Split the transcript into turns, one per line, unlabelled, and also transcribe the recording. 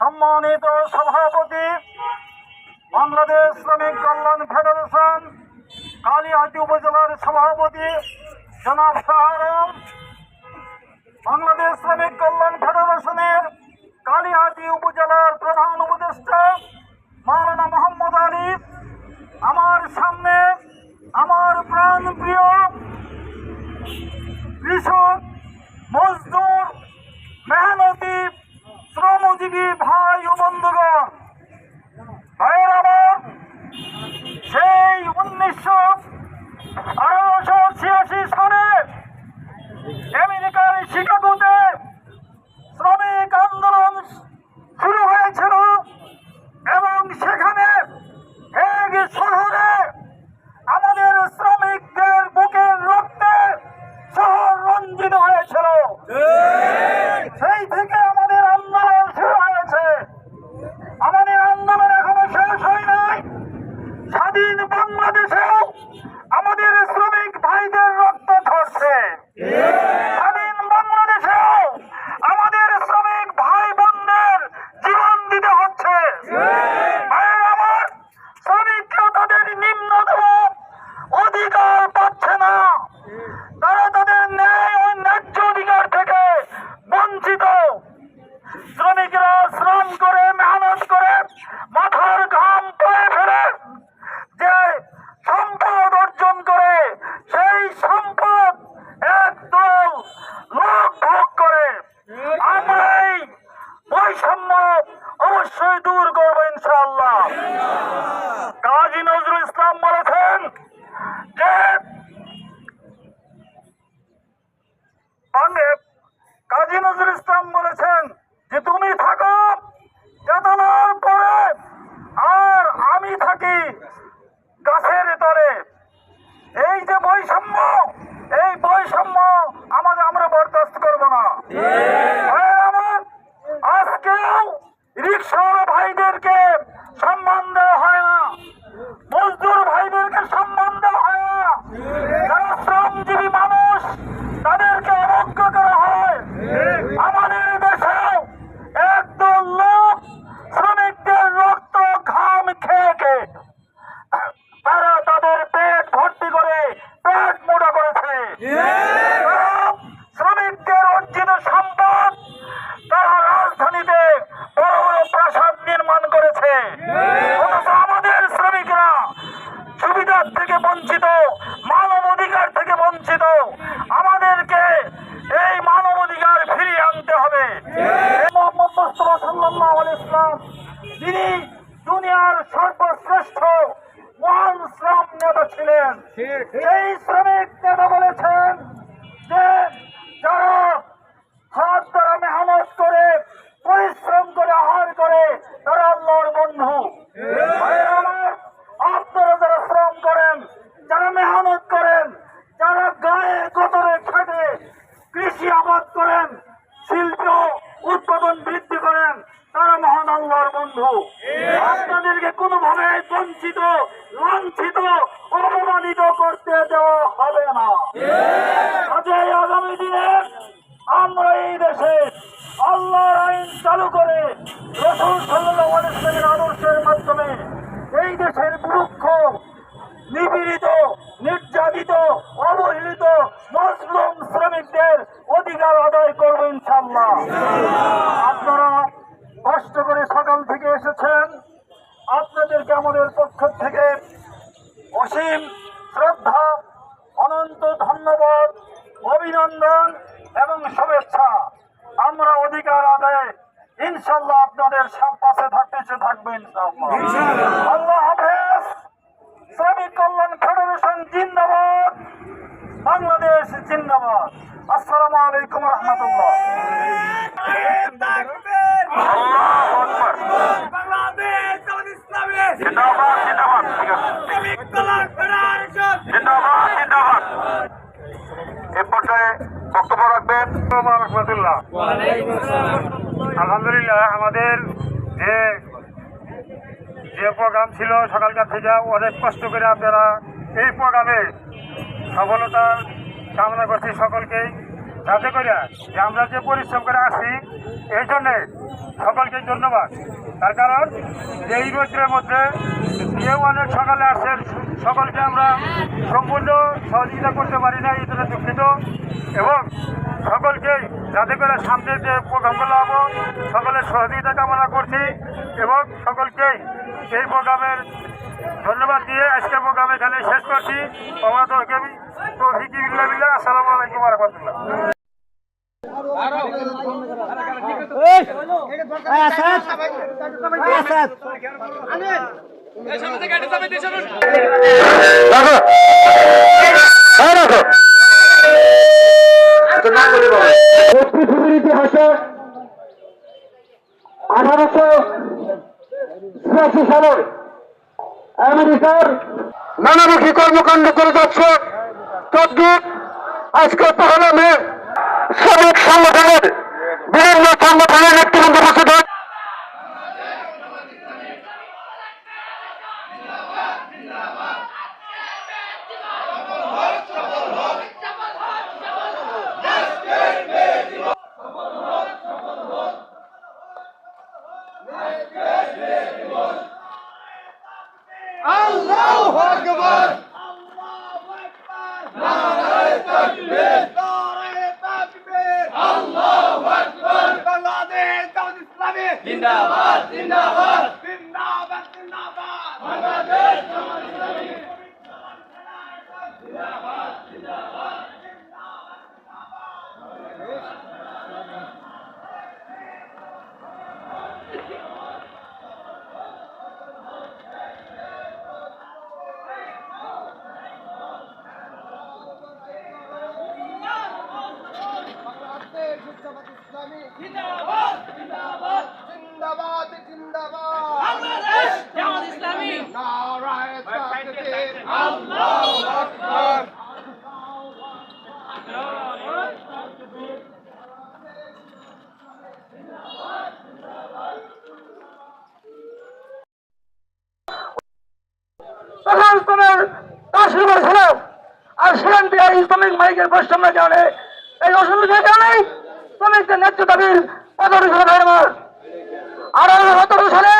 সম্মানিত সভাপতি বাংলাদেশ শ্রমিক কল্যাণ ফেডারেশন কালীহাটি উপজেলার সভাপতি জনাব সাহারাম বাংলাদেশ শ্রমিক কল্যাণ Yeah. সর্বশ্রেষ্ঠ মহান শ্রম নেতা ছিলেন। এই শ্রমিক নেতা বলেছেন যে বন্ধু আপনাদেরকে কোনোভাবে বঞ্চিত লাঞ্ছিত অপমানিত করতে দেওয়া হবে না। আগামী দিনে আমরা এই দেশে আল্লাহর আইন চালু করে করে সকাল থেকে এসেছেন। আপনাদেরকে আমাদের পক্ষ থেকে অসীম শ্রদ্ধা অনন্ত ধন্যবাদ অভিনন্দন এবং শুভেচ্ছা। আমরা অধিকার আদায় ইনশাল্লাহ আপনাদের পাশে থাকতে সে থাকবেন আল্লাহ হাফেজ। শ্রমিক কল্যাণ ফেডারেশন জিন্দাবাদ। বাংলাদেশ জিন্দাবাদ। আসসালামু আলাইকুম রহমতুল্লাহ। আলহামদুলিল্লাহ, আমাদের যে যে প্রোগ্রাম ছিল সকালকার থেকে, অনেক কষ্ট করে আপনারা এই প্রোগ্রামে সফলতা কামনা করছি সকলকেই। যাতে করে যে আমরা যে পরিশ্রম করে আসি এই জন্যে সকলকে ধন্যবাদ। তার কারণ, এই রোজের মধ্যে কেউ অনেক সকালে আসেন, সকলকে আমরা সম্পূর্ণ সহযোগিতা করতে পারি না, এই জন্য দুঃখিত। এবং সকলকে যাতে করে সামনের যে প্রোগ্রামগুলো হব সকলের সহযোগিতা কামনা করছি এবং সকলকেই এই প্রোগ্রামের ধন্যবাদ দিয়ে আজকের প্রোগ্রাম এখানে শেষ করছি। আমার তো আসসালামু আলাইকুম রহমতুল্লাহ।
পৃথিবীর নানামুখী কর্মকাণ্ড করে যাচ্ছে। তদ্রুপ আজকে পহেলা মে শ্রমিক সংগঠনের বিভিন্ন সংগঠনের নেতৃবৃন্দ উপস্থিত হয়েছে।
আল্লাহু আকবার নারায়ে তাকবীর নারায়ে তাকবীর আল্লাহু আকবার বাংলাদেশ জামাত ইসলামী জিন্দাবাদ জিন্দাবাদ জিন্দাবাদ জিন্দাবাদ বাংলাদেশ জামাত ইসলামী জিন্দাবাদ। জিন্দাবাদ। জিন্দাবাদ জিন্দাবাদ। বাংলাদেশ জামাত ইসলামী। নারায়ে আল্লাহু আকবার।
তখন ইসলামের কাশ্মীর ছিল আর সেখান থেকে ইসলামিক মাইকের বৈষম্যের কারণে এই অসুবিধার কারণেই শ্রমিকদের ন্যায্য দাবির পদরিসের আর সতেরো সালে